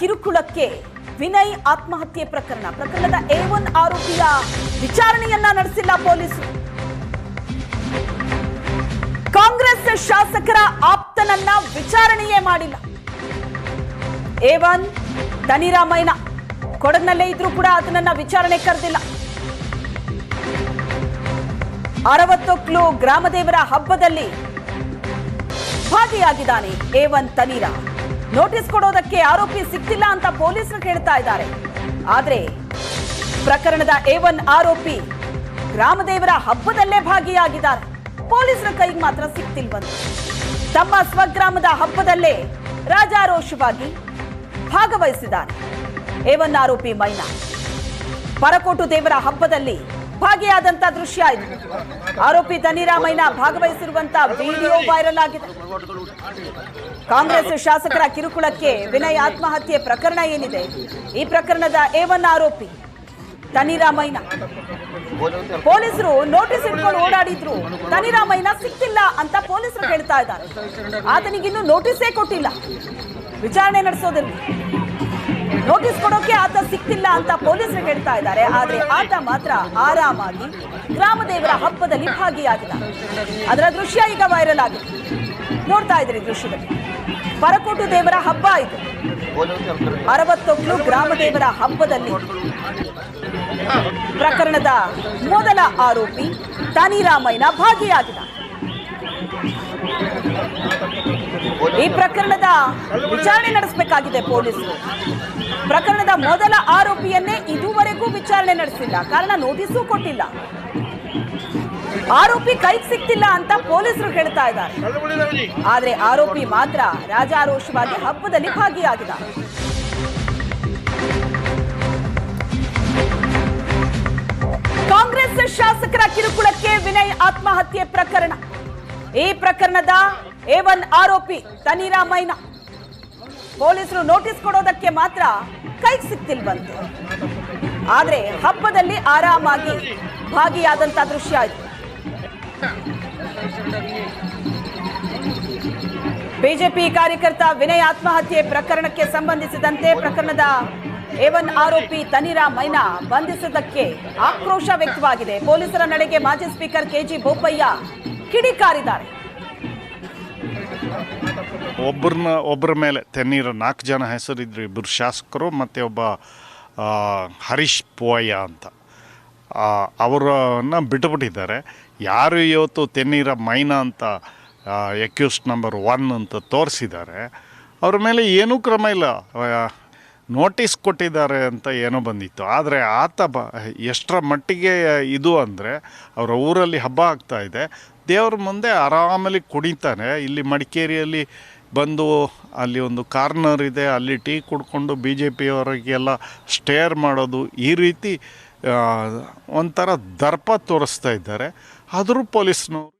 ಕಿರುಕುಳಕ್ಕೆ ವಿನಯ್ ಆತ್ಮಹತ್ಯೆ ಪ್ರಕರಣ. ಪ್ರಕರಣದ ಎ ಒನ್ ಆರೋಪಿಯ ವಿಚಾರಣೆಯನ್ನ ನಡೆಸಿಲ್ಲ ಪೊಲೀಸರು. ಕಾಂಗ್ರೆಸ್ ಶಾಸಕರ ಆಪ್ತನನ್ನ ವಿಚಾರಣೆಯೇ ಮಾಡಿಲ್ಲ. ಎ ಒನ್ ಧನಿರಾಮಯ್ಯ ಕೊಡಗಿನಲ್ಲೇ ಇದ್ರೂ ಕೂಡ ಅದನ್ನ ವಿಚಾರಣೆ ಕರೆದಿಲ್ಲ. ಅರವತ್ತೊಕ್ಲು ಗ್ರಾಮದೇವರ ಹಬ್ಬದಲ್ಲಿ ಭಾಗಿಯಾಗಿದ್ದಾನೆ ಎ ಒನ್ ತನೀರ. ನೋಟಿಸ್ ಕೊಡೋದಕ್ಕೆ ಆರೋಪಿ ಸಿಕ್ತಿಲ್ಲ ಅಂತ ಪೊಲೀಸರು ಹೇಳ್ತಾ ಇದ್ದಾರೆ. ಆದ್ರೆ ಪ್ರಕರಣದ ಎ ಒನ್ ಆರೋಪಿ ರಾಮದೇವರ ಹಬ್ಬದಲ್ಲೇ ಭಾಗಿಯಾಗಿದ್ದಾರೆ. ಪೊಲೀಸರ ಕೈಗೆ ಮಾತ್ರ ಸಿಕ್ತಿಲ್ವಂತೆ. ತಮ್ಮ ಸ್ವಗ್ರಾಮದ ಹಬ್ಬದಲ್ಲೇ ರಾಜಾರೋಷವಾಗಿ ಭಾಗವಹಿಸಿದ್ದಾರೆ. ಎ ಒನ್ ಆರೋಪಿ ಮೈನಾ. ಪರಕೋಟು ದೇವರ ಹಬ್ಬದಲ್ಲಿ ಭಾಗಿಯಾದಂತ ದೃಶ್ಯ ಇದು. ಆರೋಪಿ ಧನಿರಾಮಯ್ಯ ಭಾಗವಹಿಸಿರುವಂತ ವಿಡಿಯೋ ವೈರಲ್ ಆಗಿದೆ. ಕಾಂಗ್ರೆಸ್ ಶಾಸಕರ ಕಿರುಕುಳಕ್ಕೆ ವಿನಯ್ ಆತ್ಮಹತ್ಯೆ ಪ್ರಕರಣ ಏನಿದೆ? ಈ ಪ್ರಕರಣದ ಒನ್ ಆರೋಪಿ ತನಿರಾಮಯ್ಯನ. ಪೊಲೀಸರು ನೋಟಿಸ್ ಇಟ್ಕೊಂಡು ಓಡಾಡಿದ್ರು. ತನಿರಾಮಯ್ಯನ ಸಿಕ್ಕಿಲ್ಲ ಅಂತ ಪೊಲೀಸರು ಹೇಳ್ತಾ ಇದ್ದಾರೆ. ಆತನಿಗಿನ್ನೂ ನೋಟಿಸೇ ಕೊಟ್ಟಿಲ್ಲ. ವಿಚಾರಣೆ ನಡೆಸೋದಿಲ್ಲ ನೋಟಿಸ್ ಕೊಡೋಕೆ ಆತ ಸಿಕ್ತಿಲ್ಲ ಅಂತ ಪೊಲೀಸರು ಹೇಳ್ತಾ ಇದ್ದಾರೆ. ಆದ್ರೆ ಆತ ಮಾತ್ರ ಆರಾಮಾಗಿ ಗ್ರಾಮದೇವರ ಹಬ್ಬದಲ್ಲಿ ಭಾಗಿಯಾಗಿಲ್ಲ. ಅದರ ದೃಶ್ಯ ಈಗ ವೈರಲ್ ಆಗಿದೆ. ನೋಡ್ತಾ ಇದ್ರಿ ದೃಶ್ಯದಲ್ಲಿ. ಪರಕೋಟು ದೇವರ ಹಬ್ಬ ಇದು. ಅರವತ್ತೊಂದು ಗ್ರಾಮದೇವರ ಹಬ್ಬದಲ್ಲಿ ಪ್ರಕರಣದ ಮೊದಲ ಆರೋಪಿ ತನಿರಾಮಯ್ಯನ ಭಾಗಿಯಾಗಿದ್ದ ಈ ಪ್ರಕರಣದ ವಿಚಾರಣೆ ನಡೆಸಬೇಕಾಗಿದೆ ಪೊಲೀಸರು. ಪ್ರಕರಣದ ಮೊದಲ ಆರೋಪಿಯನ್ನೇ ಇದುವರೆಗೂ ವಿಚಾರಣೆ ನಡೆಸಿಲ್ಲ. ಕಾರಣ ನೋಟಿಸೂ ಕೊಟ್ಟಿಲ್ಲ. ಆರೋಪಿ ಕೈಗೆ ಸಿಕ್ತಿಲ್ಲ ಅಂತ ಪೊಲೀಸರು ಹೇಳ್ತಾ ಇದ್ದಾರೆ. ಆದರೆ ಆರೋಪಿ ಮಾತ್ರ ರಾಜಾರೋಷವಾಗಿ ಹಬ್ಬದಲ್ಲಿ ಭಾಗಿಯಾಗಿದ್ದ ಕಾಂಗ್ರೆಸ್ ಶಾಸಕರ ಕಿರುಕುಳಕ್ಕೆ ವಿನಯ್ ಆತ್ಮಹತ್ಯೆ ಪ್ರಕರಣ. ಈ ಪ್ರಕರಣದ ಎ ಒನ್ ಆರೋಪಿ ತನಿರಾಮಯ್ಯನ ಪೊಲೀಸರು ನೋಟಿಸ್ ಕೊಡೋದಕ್ಕೆ ಮಾತ್ರ ಕೈಗೆ ಸಿಕ್ತಿಲ್ವಂತೆ. ಆದ್ರೆ ಹಬ್ಬದಲ್ಲಿ ಆರಾಮಾಗಿ ಭಾಗಿಯಾದಂತ ದೃಶ್ಯ ಇದು. ಬಿಜೆಪಿ ಕಾರ್ಯಕರ್ತ ವಿನಯ್ ಆತ್ಮಹತ್ಯೆ ಪ್ರಕರಣಕ್ಕೆ ಸಂಬಂಧಿಸಿದಂತೆ ಪ್ರಕರಣದ ಏವನ್ ಆರೋಪಿ ತನಿರಾ ಮೈನಾ ಬಂಧಿಸಿದ್ದಕ್ಕೆ ಆಕ್ರೋಶ ವ್ಯಕ್ತವಾಗಿದೆ. ಪೊಲೀಸರ ನಡೆಗೆ ಮಾಜಿ ಸ್ಪೀಕರ್ ಕೆಜಿ ಬೋಪಯ್ಯ ಕಿಡಿಕಾರಿದ್ದಾರೆ. ಒಬ್ಬರನ್ನ ಒಬ್ಬರ ಮೇಲೆ ತೆನ್ನೀರ ನಾಲ್ಕು ಜನ ಹೆಸರಿದ್ರು ಇಬ್ಬರು ಶಾಸಕರು ಮತ್ತು ಒಬ್ಬ ಹರೀಶ್ ಪೋಯ ಅಂತ. ಅವರನ್ನು ಬಿಟ್ಟುಬಿಟ್ಟಿದ್ದಾರೆ ಯಾರು ಇವತ್ತು ತೆನ್ನೀರ ಮೈನಾ ಅಂತ ಎಕ್ಯೂಸ್ಟ್ ನಂಬರ್ ಒನ್ ಅಂತ ತೋರಿಸಿದ್ದಾರೆ. ಅವ್ರ ಮೇಲೆ ಏನೂ ಕ್ರಮ ಇಲ್ಲ. ನೋಟಿಸ್ ಕೊಟ್ಟಿದ್ದಾರೆ ಅಂತ ಏನೋ ಬಂದಿತ್ತು. ಆದರೆ ಆತ ಬ, ಎಷ್ಟರ ಮಟ್ಟಿಗೆ ಇದು ಅಂದರೆ, ಅವರ ಊರಲ್ಲಿ ಹಬ್ಬ ಆಗ್ತಾ ಇದೆ. ದೇವ್ರ ಮುಂದೆ ಆರಾಮಲ್ಲಿ ಕುಡಿತಾನೆ ಇಲ್ಲಿ ಮಡಿಕೇರಿಯಲ್ಲಿ ಬಂದು ಅಲ್ಲಿ ಒಂದು ಕಾರ್ನರ್ ಇದೆ, ಅಲ್ಲಿ ಟೀ ಕುಡ್ಕೊಂಡು ಬಿ ಜೆ ಪಿಯವರಿಗೆಲ್ಲ ಸ್ಟೇರ್ ಮಾಡೋದು ಈ ರೀತಿ ಒಂಥರ ದರ್ಪ ತೋರಿಸ್ತಾ ಇದ್ದಾರೆ. ಆದರೂ ಪೊಲೀಸ್ನವರು